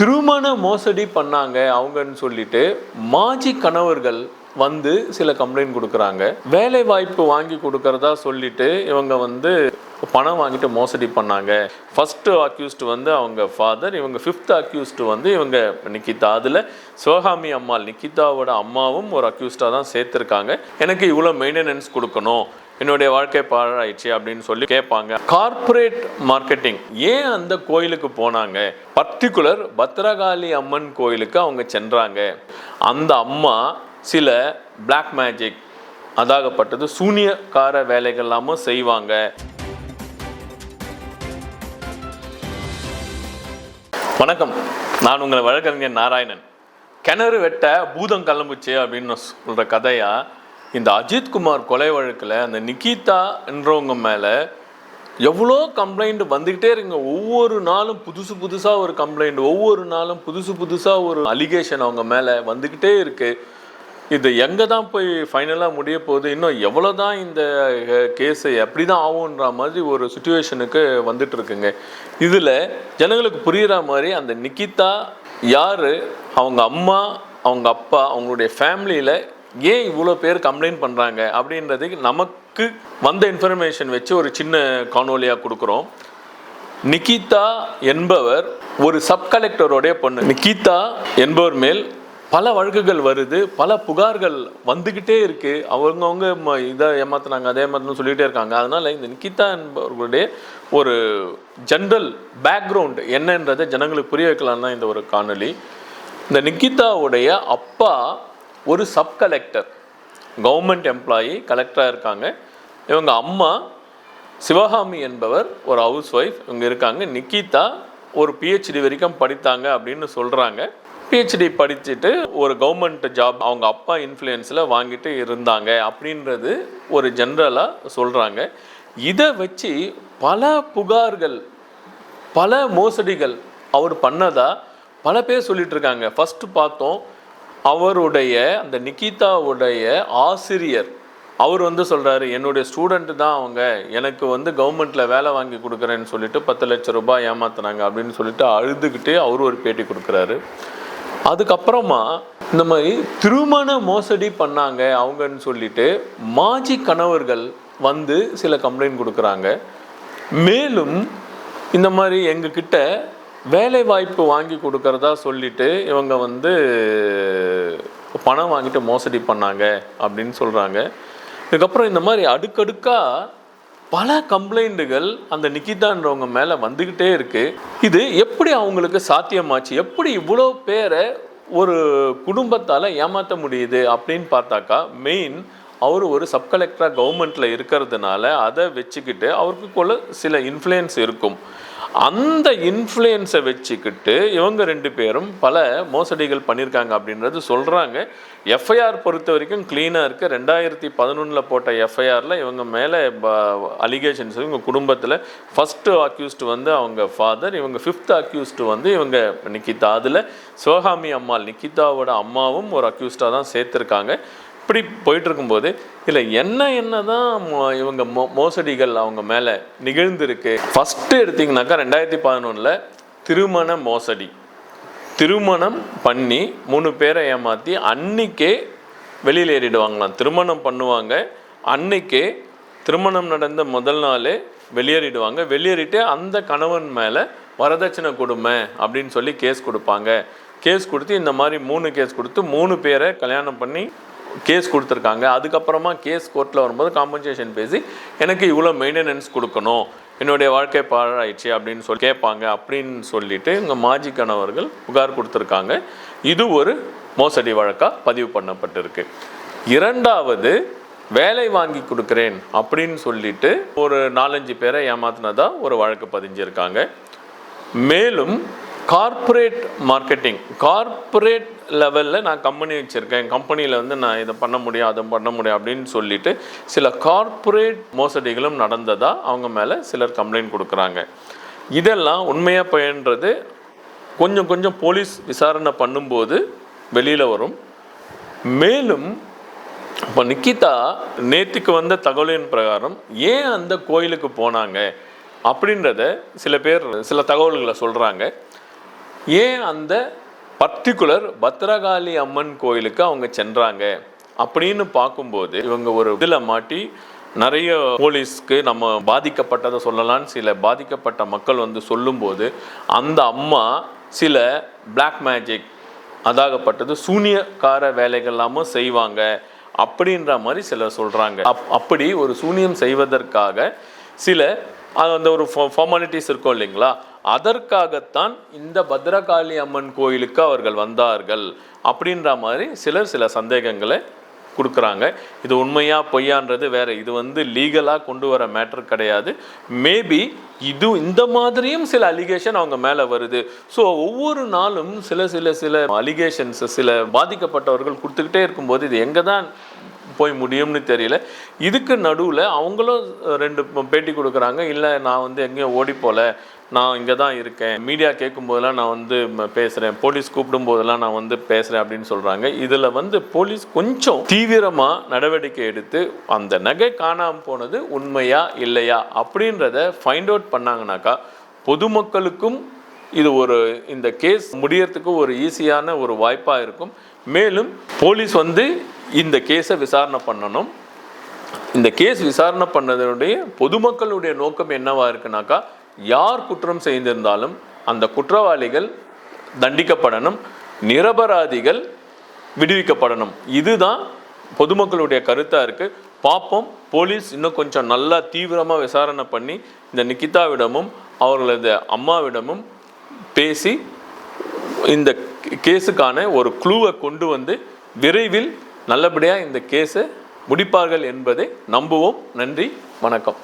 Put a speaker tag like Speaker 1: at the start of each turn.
Speaker 1: திருமண மோசடி பண்ணாங்க அவங்கன்னு சொல்லிட்டு மாஜி கணவர்கள் வந்து சில கம்ப்ளைண்ட் கொடுக்குறாங்க. வேலை வாய்ப்பு வாங்கி கொடுக்கறதா சொல்லிட்டு இவங்க வந்து பணம் வாங்கிட்டு மோசடி பண்ணாங்க. ஃபஸ்ட்டு அக்யூஸ்டு வந்து அவங்க ஃபாதர் இவங்க ஃபிஃப்த் அக்யூஸ்டு வந்து இவங்க நிக்கிதா. அதில் சிவகாமி அம்மாள் நிக்கிதாவோட அம்மாவும் ஒரு அக்யூஸ்டாக தான் சேர்த்துருக்காங்க. எனக்கு இவ்வளோ மெயின்டெனன்ஸ் கொடுக்கணும். என்னுடைய வாழ்க்கை பாழாயிடுச்சு அப்படின்னு சொல்லி கேட்பாங்க. கார்ப்பரேட் மார்க்கெட்டிங் ஏன் அந்த கோயிலுக்கு போனாங்க? பர்டிகுலர் பத்ரகாளி அம்மன் கோயிலுக்கு அவங்க சென்றாங்க. அந்த அம்மா சில பிளாக் மேஜிக் அதாகப்பட்டது சூனியக்கார வேலைகள் எல்லாமும் செய்வாங்க. வணக்கம். நான் உங்களை வழக்கறிஞர் நாராயணன். கிணறு வெட்ட பூதம் கிளம்புச்சு அப்படின்னு சொல்கிற கதையாக இந்த அஜித்குமார் கொலை வழக்கில் அந்த நிக்கிதா என்றவங்க மேலே எவ்வளோ கம்ப்ளைண்ட் வந்துக்கிட்டே இருங்க ஒவ்வொரு நாளும் புதுசு புதுசாக ஒரு கம்ப்ளைண்ட் ஒவ்வொரு நாளும் புதுசு புதுசாக ஒரு அலிகேஷன் அவங்க மேலே வந்துக்கிட்டே இருக்குது இது எங்கே தான் போய் ஃபைனலாக முடிய போகுது? இன்னும் எவ்வளோ தான் இந்த கேஸு எப்படி தான் ஆகுன்ற மாதிரி ஒரு சுச்சுவேஷனுக்கு வந்துட்டுருக்குங்க இதில் ஜனங்களுக்கு புரிகிற மாதிரி அந்த நிக்கிதா யார்? அவங்க அம்மா அவங்க அப்பா அவங்களுடைய ஃபேமிலியில் ஏன் இவ்வளோ பேர் கம்ப்ளைண்ட் பண்ணுறாங்க அப்படின்றதுக்கு நமக்கு வந்த இன்ஃபர்மேஷன் வச்சு ஒரு சின்ன காணொலியாக கொடுக்குறோம். நிக்கிதா என்பவர் ஒரு சப் கலெக்டருடைய பொண்ணு. நிக்கிதா என்பவர் மேல் பல வழக்குகள் வருது பல புகார்கள் வந்துக்கிட்டே இருக்குது அவங்கவுங்க ம- இதை ஏமாத்துனாங்க அதே மாதிரி சொல்லிகிட்டே இருக்காங்க. அதனால் இந்த நிக்கிதா என்பவர்களுடைய ஒரு ஜென்ரல் பேக்ரவுண்ட் என்னன்றதை ஜனங்களுக்கு புரிய வைக்கலாம் தான் இந்த ஒரு காணொளி. இந்த நிக்கிதாவுடைய அப்பா ஒரு சப் கலெக்டர் கவர்மெண்ட் எம்ப்ளாயி கலெக்டராக இருக்காங்க. இவங்க அம்மா சிவகாமி என்பவர் ஒரு ஹவுஸ் ஒய்ஃப் இவங்க இருக்காங்க. நிக்கிதா ஒரு பிஹெச்டி வரைக்கும் படித்தாங்க அப்படின்னு சொல்கிறாங்க பிஹெச்டி படிச்சுட்டு ஒரு கவர்மெண்ட் ஜாப் அவங்க அப்பா இன்ஃப்ளூயன்ஸில் வாங்கிட்டு இருந்தாங்க அப்படின்றது ஒரு ஜென்ரலாக சொல்கிறாங்க இதை வச்சு பல புகார்கள் பல மோசடிகள் அவர் பண்ணதாக பல பேர் சொல்லிகிட்ருக்காங்க ஃபஸ்ட்டு பார்த்தோம் அவருடைய அந்த நிக்கிதாவுடைய ஆசிரியர் அவர் வந்து சொல்கிறாரு என்னுடைய ஸ்டூடெண்ட் தான் அவங்க. எனக்கு வந்து கவர்மெண்ட்டில் வேலை வாங்கி கொடுக்குறேன்னு சொல்லிட்டு பத்து லட்சம் ரூபாய் ஏமாத்துனாங்க அப்படின்னு சொல்லிட்டு அழுதுகிட்டே அவர் ஒரு பேட்டி கொடுக்குறாரு. அதுக்கப்புறமா இந்த மாதிரி திருமண மோசடி பண்ணாங்க அவங்கன்னு சொல்லிட்டு மாஜி கணவர்கள் வந்து சில கம்ப்ளைண்ட் கொடுக்குறாங்க. மேலும் இந்த மாதிரி எங்ககிட்ட வேலை வாய்ப்பு வாங்கி கொடுக்கறதா சொல்லிட்டு இவங்க வந்து பணம் வாங்கிட்டு மோசடி பண்ணாங்க அப்படின்னு சொல்கிறாங்க இதுக்கப்புறம் இந்த மாதிரி அடுக்கடுக்காக பல கம்ப்ளைண்ட்டுகள் அந்த நிக்கிதான்றவங்க மேலே வந்துக்கிட்டே இருக்குது இது எப்படி அவங்களுக்கு சாத்தியமாச்சு? எப்படி இவ்வளோ பேரை ஒரு குடும்பத்தால் ஏமாற்ற முடியுது அப்படின்னு பார்த்தாக்கா மெயின் அவர் ஒரு சப் கலெக்டராக கவர்மெண்ட்டில் இருக்கிறதுனால அதை வச்சுக்கிட்டு அவருக்குள்ள சில இன்ஃப்ளூயன்ஸ் இருக்கும். அந்த இன்ஃப்ளூயன்ஸை வச்சுக்கிட்டு இவங்க ரெண்டு பேரும் பல மோசடிகள் பண்ணியிருக்காங்க அப்படின்றது சொல்கிறாங்க எஃப்ஐஆர் பொறுத்த வரைக்கும் க்ளீனாக இருக்குது ரெண்டாயிரத்தி பதினொன்றில் போட்ட எஃப்ஐஆரில் இவங்க மேலே அலிகேஷன்ஸ் இவங்க குடும்பத்தில் ஃபஸ்ட்டு அக்யூஸ்ட் வந்து அவங்க ஃபாதர் இவங்க ஃபிஃப்த் அக்யூஸ்டு வந்து இவங்க நிக்கிதா. அதில் சிவகாமி அம்மாள் நிக்கிதாவோட அம்மாவும் ஒரு அக்யூஸ்டாக தான் சேர்த்துருக்காங்க. இப்படி போயிட்டுருக்கும்போது இல்லை என்ன என்ன தான் மோ- இவங்க மோ மோசடிகள் அவங்க மேலே நிகழ்ந்திருக்கு. ஃபஸ்ட்டு எடுத்திங்கனாக்கா ரெண்டாயிரத்தி பதினொன்றில் திருமண மோசடி. திருமணம் பண்ணி மூணு பேரை ஏமாற்றி அன்னைக்கே வெளியில் ஏறிடுவாங்களாம். திருமணம் பண்ணுவாங்க அன்னைக்கே திருமணம் நடந்த முதல் நாளே வெளியேறிடுவாங்க. வெளியேறிட்டு அந்த கணவன் மேலே வரதட்சணை கொடுமை அப்படின்னு சொல்லி கேஸ் கொடுப்பாங்க. கேஸ் கொடுத்து இந்த மாதிரி மூணு கேஸ் கொடுத்து மூணு பேரை கல்யாணம் பண்ணி கேஸ் கொடுத்துருக்காங்க. அதுக்கப்புறமா கேஸ் கோர்ட்டில் வரும்போது காம்பன்சேஷன் பேசி எனக்கு இவ்வளோ மெயின்டெனன்ஸ் கொடுக்கணும். என்னுடைய வாழ்க்கை பாழாயிடுச்சு அப்படின்னு சொல்லி கேட்பாங்க. அப்படின்னு சொல்லிட்டு இங்கே மாஜி கணவர்கள் புகார் கொடுத்துருக்காங்க. இது ஒரு மோசடி வழக்காக பதிவு பண்ணப்பட்டிருக்கு. இரண்டாவது வேலை வாங்கி கொடுக்குறேன் அப்படின்னு சொல்லிட்டு ஒரு நாலஞ்சு பேரை ஏமாத்தினதா ஒரு வழக்கு பதிஞ்சிருக்காங்க. மேலும் கார்ப்பரேட் மார்க்கெட்டிங் கார்ப்பரேட் லெவலில் நான் கம்பெனி வச்சுருக்கேன். கம்பெனியில் வந்து நான் இதை பண்ண முடியும் அதை பண்ண முடியும் அப்படின்னு சொல்லிட்டு சில கார்ப்பரேட் மோசடிகளும் நடந்ததாக அவங்க மேலே சிலர் கம்ப்ளைண்ட் கொடுக்குறாங்க. இதெல்லாம் உண்மையாக பயன்றது கொஞ்சம் கொஞ்சம் போலீஸ் விசாரணை பண்ணும்போது வெளியில் வரும். மேலும் இப்போ நிக்கிதா நேற்றுக்கு வந்த தகவலின் பிரகாரம் ஏன் அந்த கோயிலுக்கு போனாங்க அப்படின்றத சில பேர் சில தகவல்களை சொல்கிறாங்க ஏன் அந்த பர்டிகுலர் பத்ரகாளி அம்மன் கோயிலுக்கு அவங்க சென்றாங்க. அப்படின்னு பார்க்கும்போது இவங்க ஒரு இதில் மாட்டி நிறைய போலீஸ்க்கு நம்ம பாதிக்கப்பட்டதை சொல்லலாம்னு சில பாதிக்கப்பட்ட மக்கள் வந்து சொல்லும்போது அந்த அம்மா சில பிளாக் மேஜிக் அதாகப்பட்டது சூனியக்கார வேலைகள் எல்லாமும் செய்வாங்க அப்படின்ற மாதிரி சிலர் சொல்கிறாங்க அப் அப்படி ஒரு சூனியம் செய்வதற்காக சில அது அந்த ஒரு ஃபார்மாலிட்டிஸ் இருக்கும் இல்லைங்களா? அதற்காகத்தான் இந்த பத்ரகாளி அம்மன் கோயிலுக்கு அவர்கள் வந்தார்கள் அப்படின்ற மாதிரி சிலர் சில சந்தேகங்களை கொடுக்குறாங்க. இது உண்மையா பொய்யான்றது வேற இது வந்து லீகலாக கொண்டு வர மேட்டர் கிடையாது. மேபி இது இந்த மாதிரியும் சில அலிகேஷன் அவங்க மேலே வருது. ஸோ ஒவ்வொரு நாளும் சில சில சில அலிகேஷன்ஸ் சில பாதிக்கப்பட்டவர்கள் கொடுத்துக்கிட்டே இருக்கும்போது இது எங்கே தான் போய் முடியும்னு தெரியல. இதுக்கு நடுவில் அவங்களும் ரெண்டு பேட்டி கொடுக்குறாங்க. இல்லை நான் வந்து எங்கேயும் ஓடி போகல நான் இங்கே தான் இருக்கேன். மீடியா கேட்கும் போதெல்லாம் நான் வந்து பேசுகிறேன் போலீஸ் கூப்பிடும் போதெல்லாம் நான் வந்து பேசுகிறேன் அப்படின்னு சொல்கிறாங்க இதில் வந்து போலீஸ் கொஞ்சம் தீவிரமாக நடவடிக்கை எடுத்து அந்த நகை காணாமல் போனது உண்மையா இல்லையா அப்படின்றத ஃபைண்ட் அவுட் பண்ணாங்கனாக்கா பொதுமக்களுக்கும் இது ஒரு இந்த கேஸ் முடியறதுக்கு ஒரு ஈஸியான ஒரு வாய்ப்பாக இருக்கும். மேலும் போலீஸ் வந்து இந்த கேஸை விசாரணை பண்ணணும். இந்த கேஸ் விசாரணை பண்ணதனுடைய பொதுமக்களுடைய நோக்கம் என்னவா இருக்குனாக்கா யார் குற்றம் செய்திருந்தாலும் அந்த குற்றவாளிகள் தண்டிக்கப்படணும் நிரபராதிகள் விடுவிக்கப்படணும். இதுதான் பொதுமக்களுடைய கருத்தாக இருக்குது பார்ப்போம் போலீஸ் இன்னும் கொஞ்சம் நல்லா தீவிரமாக விசாரணை பண்ணி இந்த நிக்கிதாவிடமும் அவர்களது அம்மாவிடமும் பேசி இந்த கேஸுக்கான ஒரு குழுவை கொண்டு வந்து விரைவில் நல்லபடியாக இந்த கேஸை முடிப்பார்கள் என்பதை நம்புவோம். நன்றி வணக்கம்.